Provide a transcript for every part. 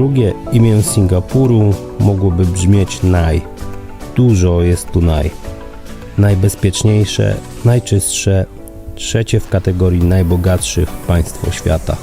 Drugie imię Singapuru mogłoby brzmieć Naj. Dużo jest tu Naj. Najbezpieczniejsze, najczystsze, trzecie w kategorii najbogatszych państwo świata.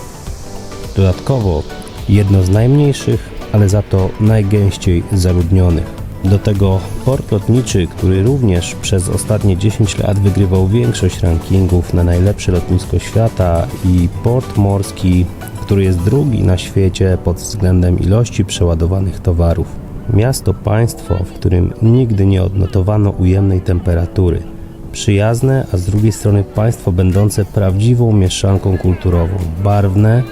Dodatkowo jedno z najmniejszych, ale za to najgęściej zaludnionych. Do tego port lotniczy, który również przez ostatnie 10 lat wygrywał większość rankingów na najlepsze lotnisko świata i port morski, który jest drugi na świecie pod względem ilości przeładowanych towarów. Miasto państwo, w którym nigdy nie odnotowano ujemnej temperatury. Przyjazne, a z drugiej strony państwo będące prawdziwą mieszanką kulturową, barwne,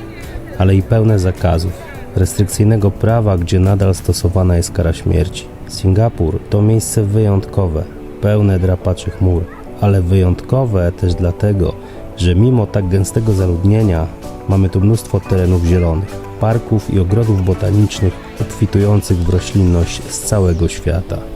ale i pełne zakazów, restrykcyjnego prawa, gdzie nadal stosowana jest kara śmierci. Singapur to miejsce wyjątkowe, pełne drapaczy chmur, ale wyjątkowe też dlatego, że mimo tak gęstego zaludnienia mamy tu mnóstwo terenów zielonych, parków i ogrodów botanicznych obfitujących w roślinność z całego świata.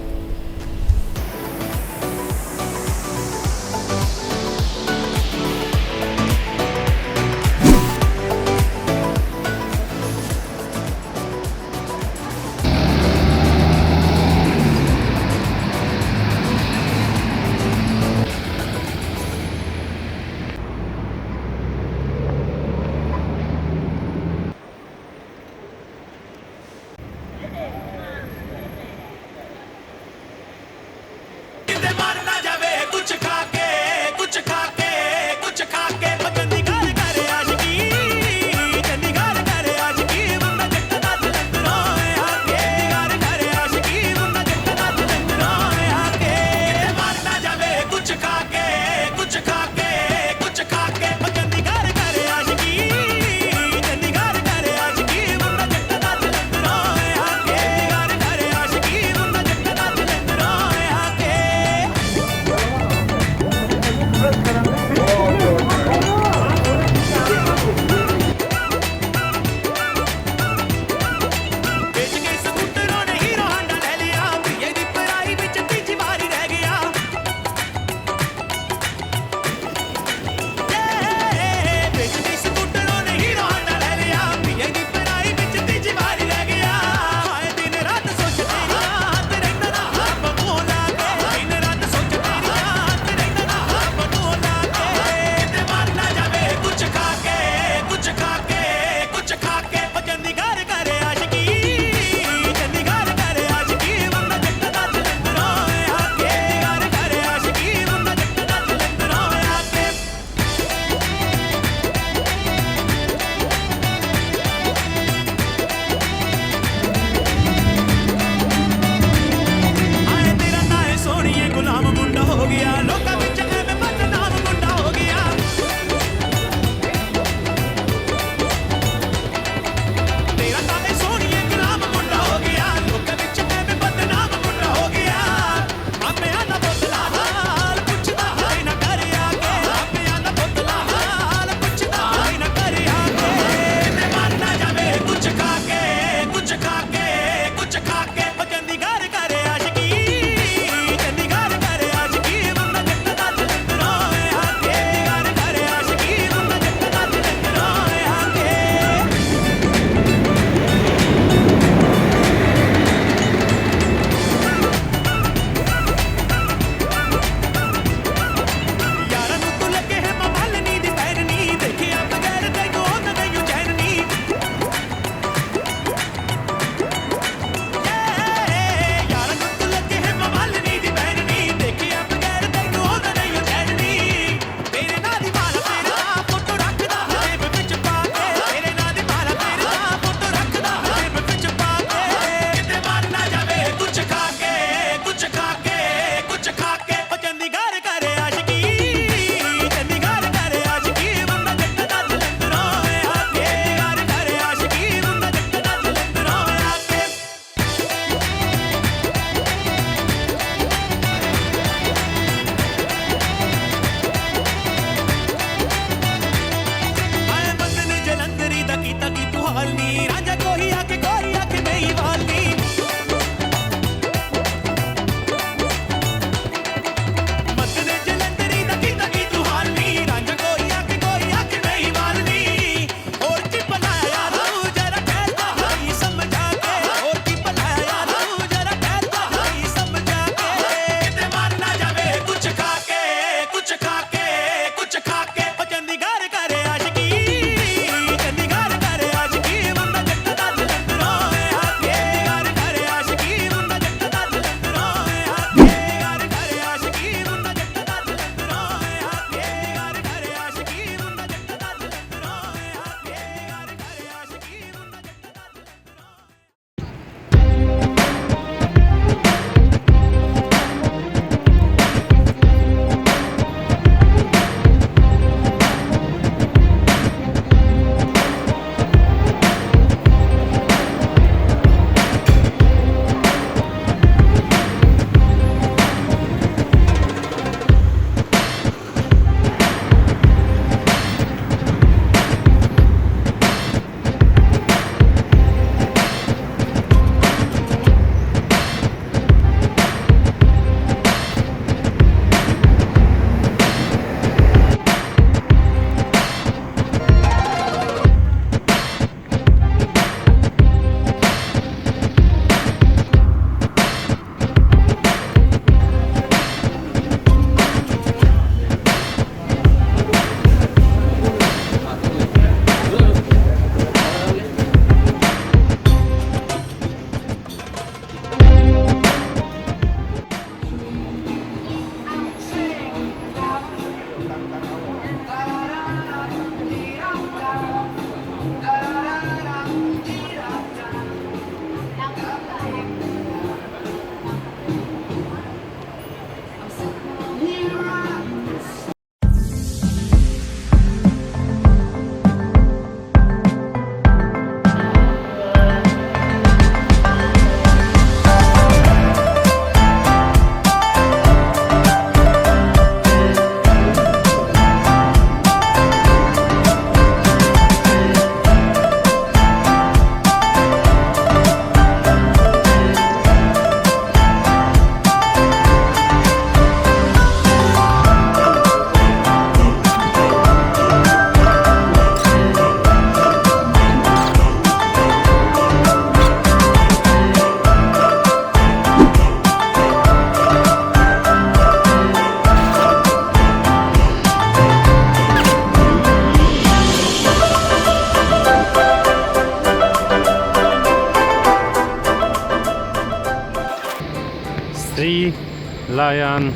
Layan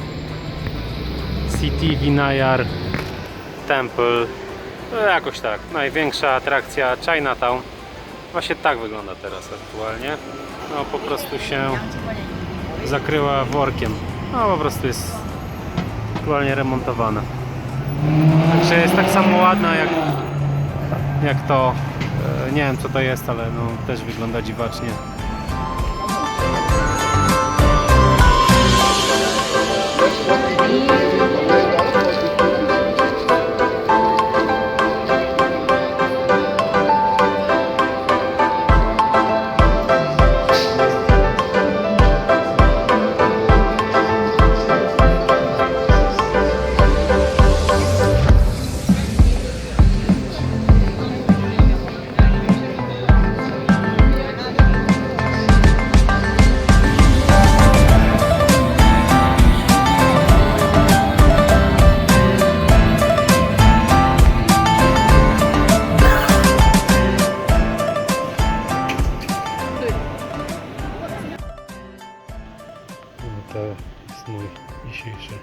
City Vinayar Temple. No, jakoś tak. Największa atrakcja Chinatown. Właśnie tak wygląda teraz aktualnie. No po prostu się zakryła workiem. No po prostu jest aktualnie remontowana. Także jest tak samo ładna jak, jak to. E, Nie wiem co to jest, ale no, też wygląda dziwacznie. To jest mój dzisiejszy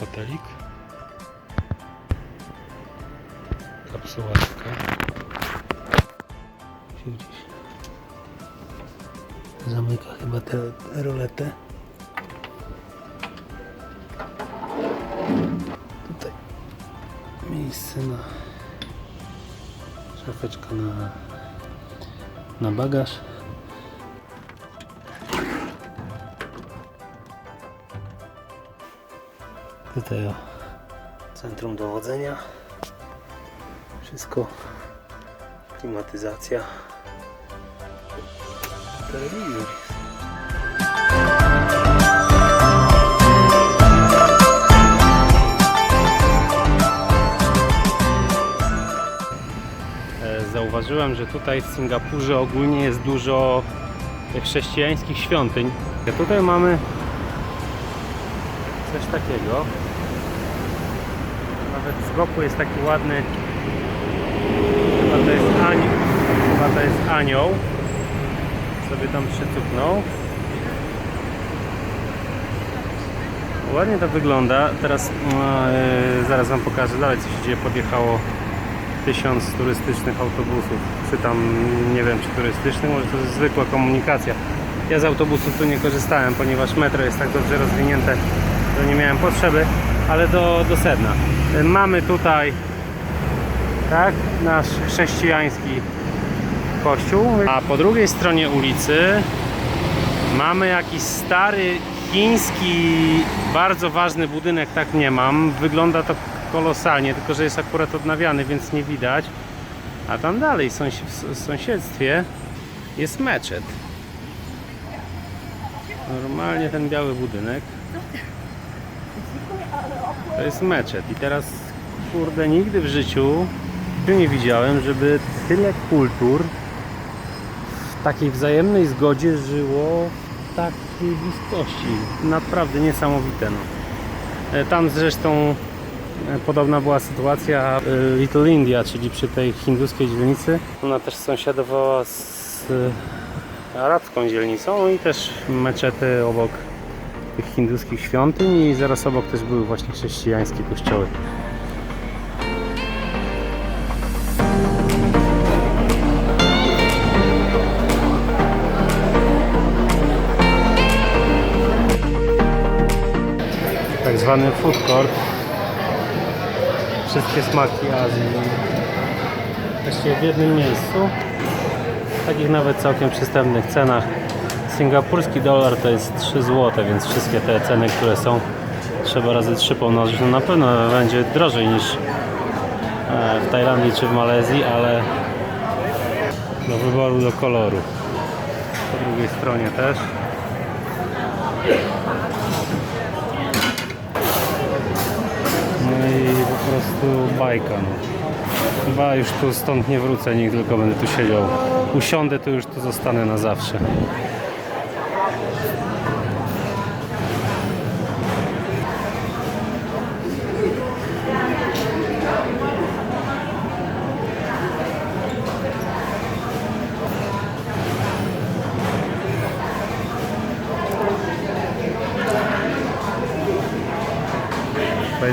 hotelik. Kapsułaczka. Się gdzieś zamyka chyba tę roletę. Tutaj miejsce na szafeczka na, na bagaż. Tutaj o centrum dowodzenia. Wszystko. Klimatyzacja. Telewizor. E, Zauważyłem, że tutaj w Singapurze ogólnie jest dużo chrześcijańskich świątyń. Tutaj mamy coś takiego. Nawet z boku jest taki ładny. Chyba to jest anioł. Chyba to jest anioł. Sobie tam przycupnął. Ładnie to wygląda. Teraz e, zaraz Wam pokażę dalej co się dzieje. Podjechało tysiąc turystycznych autobusów. Czy tam nie wiem czy turystycznych, może to jest zwykła komunikacja. Ja z autobusu tu nie korzystałem, ponieważ metro jest tak dobrze rozwinięte, że nie miałem potrzeby, ale do, do sedna. Y, Mamy tutaj tak, nasz chrześcijański kościół, a po drugiej stronie ulicy mamy jakiś stary chiński, bardzo ważny budynek, tak nie mam. Wygląda to kolosalnie, tylko że jest akurat odnawiany, więc nie widać. A tam dalej, w sąsiedztwie, jest meczet. Normalnie ten biały budynek to jest meczet. I teraz, kurde, nigdy w życiu nie widziałem, żeby tyle kultur w takiej wzajemnej zgodzie żyło w takiej bliskości. Naprawdę niesamowite. No. E, Tam zresztą e, podobna była sytuacja e, Little India, czyli przy tej hinduskiej dzielnicy. Ona też sąsiadowała z arabską dzielnicą i też meczety obok tych hinduskich świątyń i zaraz obok też były właśnie chrześcijańskie kościoły. Tak zwany food court. Wszystkie smaki Azji. Właściwie w jednym miejscu. W takich nawet całkiem przystępnych cenach. Singapurski dolar to jest 3 zł, więc wszystkie te ceny, które są trzeba razy 3 pomnożyć, no na pewno będzie drożej niż e, w Tajlandii czy w Malezji, ale do wyboru, do koloru. Po drugiej stronie też. No i po prostu bajka. No. Chyba już tu stąd nie wrócę nigdy, tylko będę tu siedział. Usiądę, to już tu zostanę na zawsze.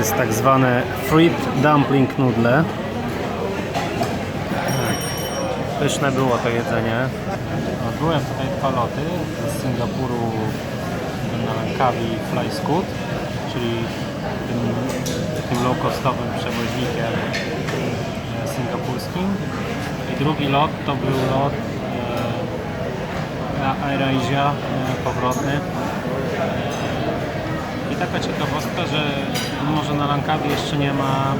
Jest tak zwane fruit dumpling noodle. Pyszne było to jedzenie. No, Byłem tutaj dwa loty z Singapuru na Langkawi Fly Scoot, czyli tym, tym low-costowym przewoźnikiem e, singapurskim. I drugi lot to był lot e, na AirAsia e, powrotny. I taka ciekawostka, że mimo, że na Langkawi jeszcze nie ma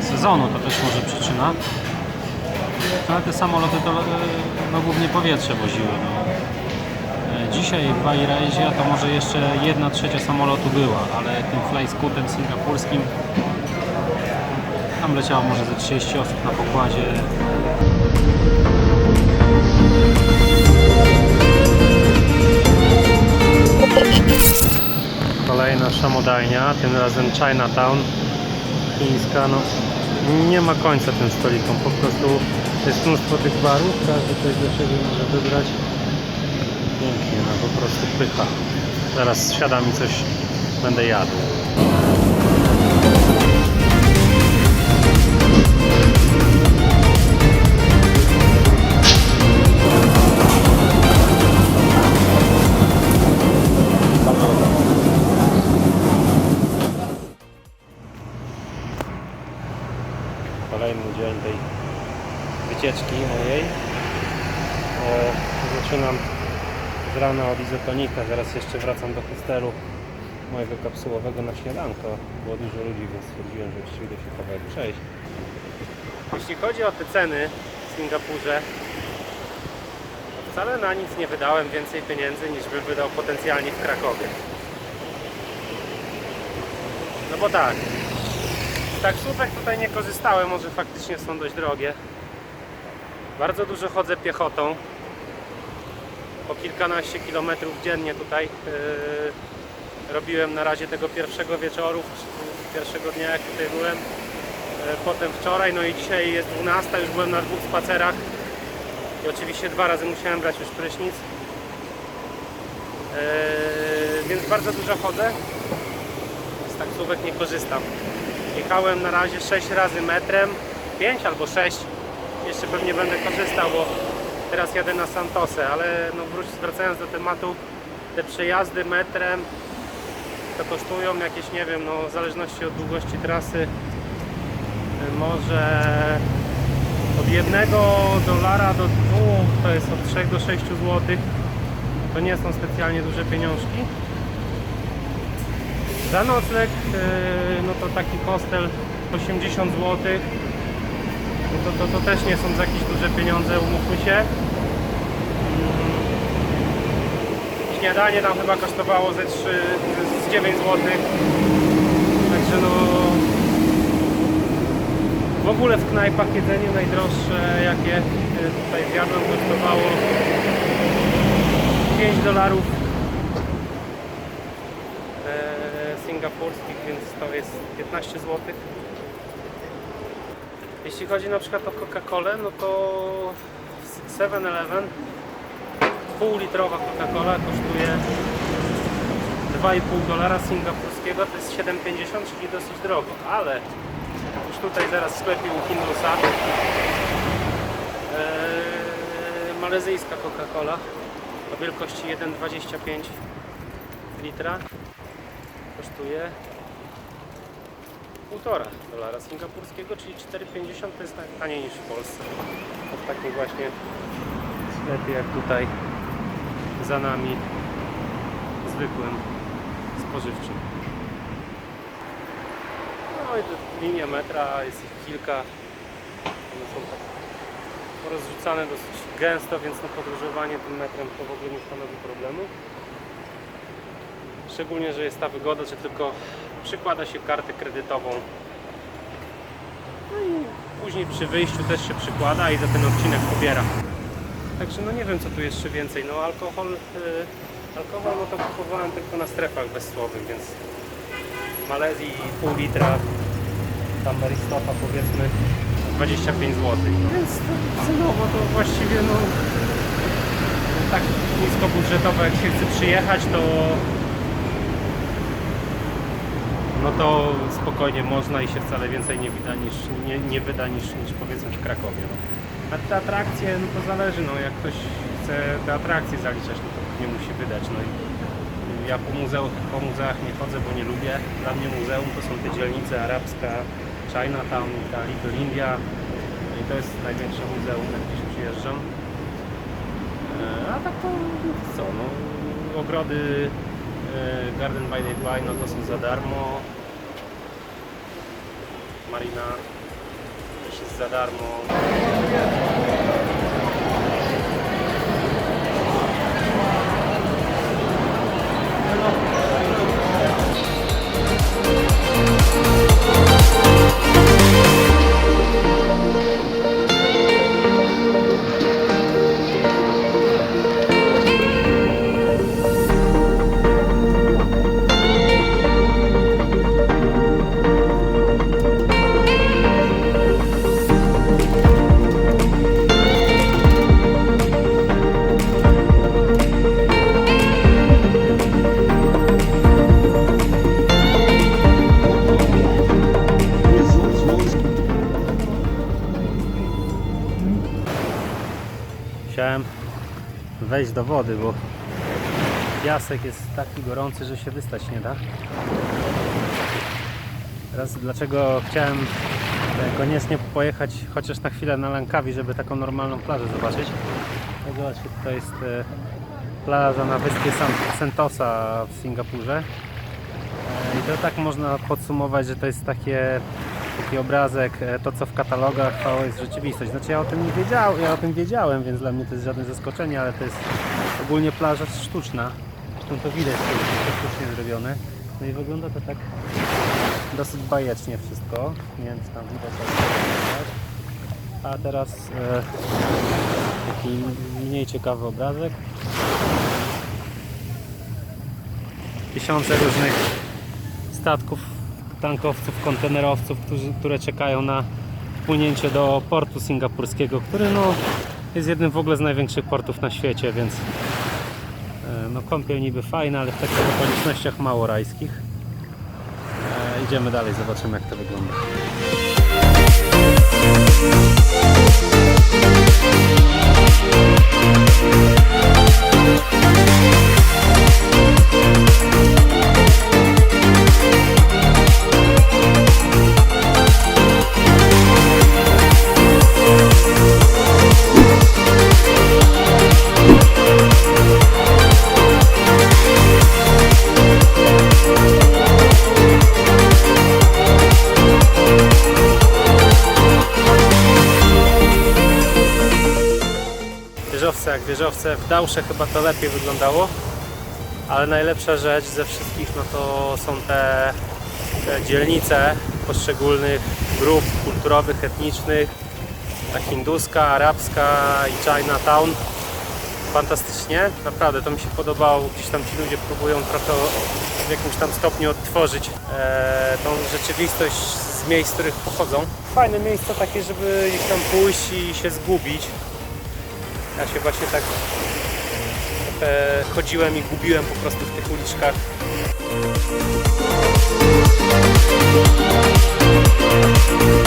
e, sezonu, to też może przyczyna, ale te samoloty to e, no, głównie powietrze woziły. No. E, Dzisiaj w Airasia to może jeszcze jedna trzecia samolotu była, ale tym flyscootem singapurskim tam leciało może ze 30 osób na pokładzie. Kolejna szamodajnia, tym razem Chinatown chińska. No, nie ma końca tym stolikom, po prostu jest mnóstwo tych barów, każdy coś do siebie może wybrać. Pięknie, no po prostu pycha. Zaraz siada mi coś, będę jadł. Kolejny dzień tej wycieczki mojej. Zaczynam z rana od izotonika, zaraz jeszcze wracam do hostelu mojego kapsułowego na śniadanko. Było dużo ludzi, więc stwierdziłem, że jeszcze idę się kawałek przejść. Jeśli chodzi o te ceny w Singapurze, to wcale na nic nie wydałem więcej pieniędzy niż bym wydał potencjalnie w Krakowie. No bo tak, taksówek tutaj nie korzystałem, może faktycznie są dość drogie. Bardzo dużo chodzę piechotą. Po kilkanaście kilometrów dziennie tutaj yy, robiłem na razie tego pierwszego wieczoru, pierwszego dnia jak tutaj byłem. Yy, potem wczoraj, no i dzisiaj jest 12, już byłem na dwóch spacerach. I oczywiście dwa razy musiałem brać już prysznic. Yy, więc bardzo dużo chodzę. Z taksówek nie korzystam. Jechałem na razie 6 razy metrem, 5 albo 6. Jeszcze pewnie będę korzystał, bo teraz jadę na Santosę, ale no wróć, wracając do tematu, te przejazdy metrem to kosztują jakieś, nie wiem, no w zależności od długości trasy może od 1 dolara do 2, to jest od 3 do 6 zł. To nie są specjalnie duże pieniążki. Za nocleg, yy, no to taki hostel 80 zł. No to, to, to też nie są za jakieś duże pieniądze, umówmy się. Mm. Śniadanie tam chyba kosztowało ze 3, z 9 zł. Także no... W ogóle w knajpach jedzenie najdroższe jakie yy, tutaj zjadłem kosztowało 5 dolarów e, singapurskich, więc to jest 15 zł. Jeśli chodzi na przykład o Coca-Colę, no to 7-Eleven pół litrowa Coca-Cola kosztuje 2,5 dolara singapurskiego, to jest 7,50, czyli dosyć drogo, ale już tutaj zaraz w sklepie u Hindusa e, malezyjska Coca-Cola o wielkości 1,25 litra kosztuje 1,5 dolara singapurskiego, czyli 4,50 to jest tak taniej niż w Polsce. W takim właśnie sklepie jak tutaj za nami zwykłym spożywczym. No i linia metra, jest ich kilka. One są tak rozrzucane dosyć gęsto, więc no podróżowanie tym metrem to w ogóle nie stanowi problemu. Szczególnie, że jest ta wygoda, że tylko przykłada się kartę kredytową. No i później przy wyjściu też się przykłada i za ten odcinek pobiera. Także no nie wiem co tu jeszcze więcej. No alkohol, yy, alkohol no to kupowałem tylko na strefach bezsłowych, więc w Malezji pół litra tam Aristofa powiedzmy 25 zł. Więc cenowo to właściwie no tak niskobudżetowo jak się chce przyjechać to no to spokojnie można i się wcale więcej nie wyda niż, nie, nie wyda niż, niż powiedzmy w Krakowie. No. A te atrakcje, no to zależy, no jak ktoś chce te atrakcje zaliczać, no to nie musi wydać. No ja po, muzeum, po muzeach nie chodzę, bo nie lubię. Dla mnie muzeum to są te dzielnice arabska, Chinatown, ta Little India. No I to jest największe muzeum, jak gdzieś przyjeżdżam. E, A tak to no to co, no ogrody Garden by Daylight, no to są za darmo. Marina też jest za darmo. Wejść do wody, bo piasek jest taki gorący, że się wystać nie da. Teraz dlaczego chciałem koniecznie pojechać chociaż na chwilę na Langkawi, żeby taką normalną plażę zobaczyć. No zobaczcie, tutaj jest e, plaża na wyspie Sentosa w Singapurze. E, I to tak można podsumować, że to jest takie, taki obrazek, e, to co w katalogach to jest rzeczywistość. Znaczy ja o tym nie wiedziałem, ja o tym wiedziałem, więc dla mnie to jest żadne zaskoczenie, ale to jest ogólnie plaża sztuczna. Zresztą to widać, to jest sztucznie zrobione. No i wygląda to tak dosyć bajecznie wszystko, więc tam widać. A teraz e, taki mniej ciekawy obrazek. Tysiące różnych statków, tankowców, kontenerowców, którzy, które czekają na wpłynięcie do portu singapurskiego, który no, jest jednym w ogóle z największych portów na świecie, więc e, no, kąpiel niby fajna, ale w takich okolicznościach mało rajskich. E, idziemy dalej, zobaczymy jak to wygląda. Wieżowce jak w Dałsze chyba to lepiej wyglądało, ale najlepsza rzecz ze wszystkich no to są te, te dzielnice poszczególnych grup kulturowych, etnicznych, ta hinduska, arabska i Chinatown. Fantastycznie, naprawdę to mi się podobało, gdzieś tam ci ludzie próbują trochę w jakimś tam stopniu odtworzyć e, tą rzeczywistość z miejsc, z których pochodzą. Fajne miejsce takie, żeby gdzieś tam pójść i się zgubić. Ja się właśnie tak e, chodziłem i gubiłem po prostu w tych uliczkach. Thank you.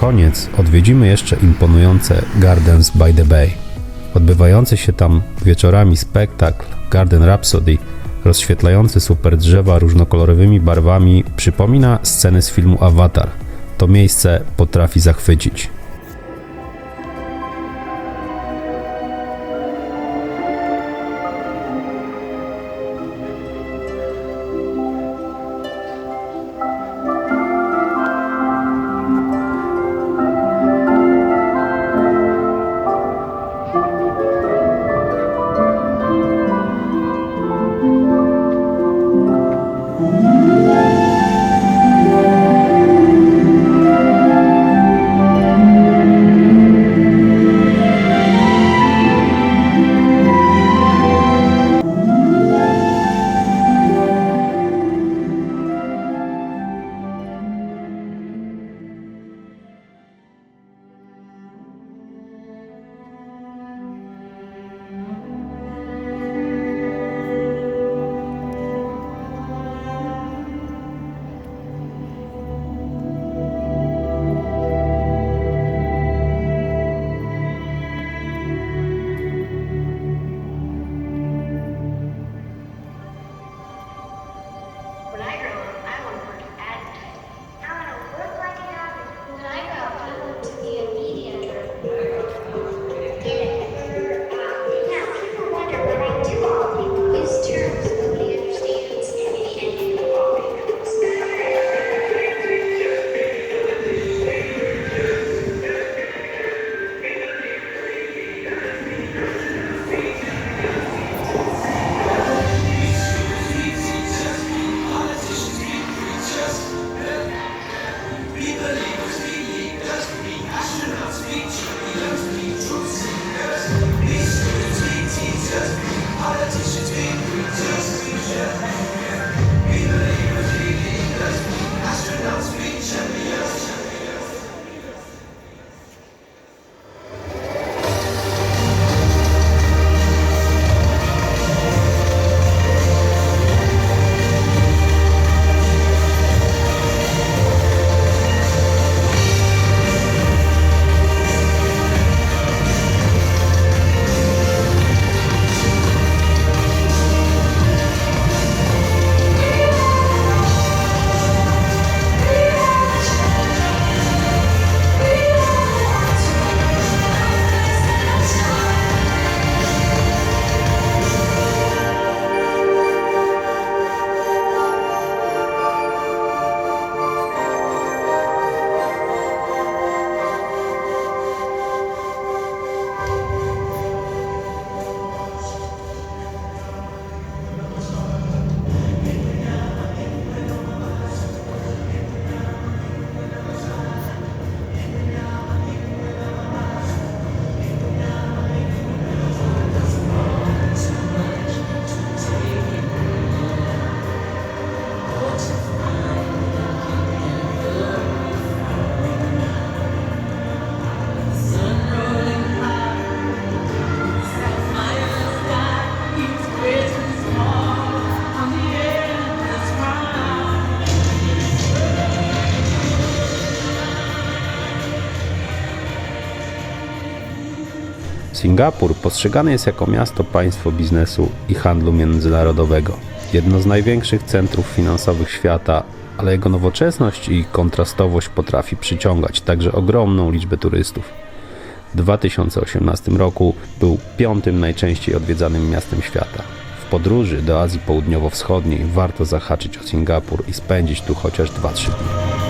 Koniec odwiedzimy jeszcze imponujące Gardens by the Bay. Odbywający się tam wieczorami spektakl Garden Rhapsody, rozświetlający super drzewa różnokolorowymi barwami, przypomina sceny z filmu Avatar. To miejsce potrafi zachwycić. Singapur postrzegany jest jako miasto państwo biznesu i handlu międzynarodowego. Jedno z największych centrów finansowych świata, ale jego nowoczesność i kontrastowość potrafi przyciągać także ogromną liczbę turystów. W 2018 roku był piątym najczęściej odwiedzanym miastem świata. W podróży do Azji Południowo-Wschodniej warto zahaczyć o Singapur i spędzić tu chociaż 2-3 dni.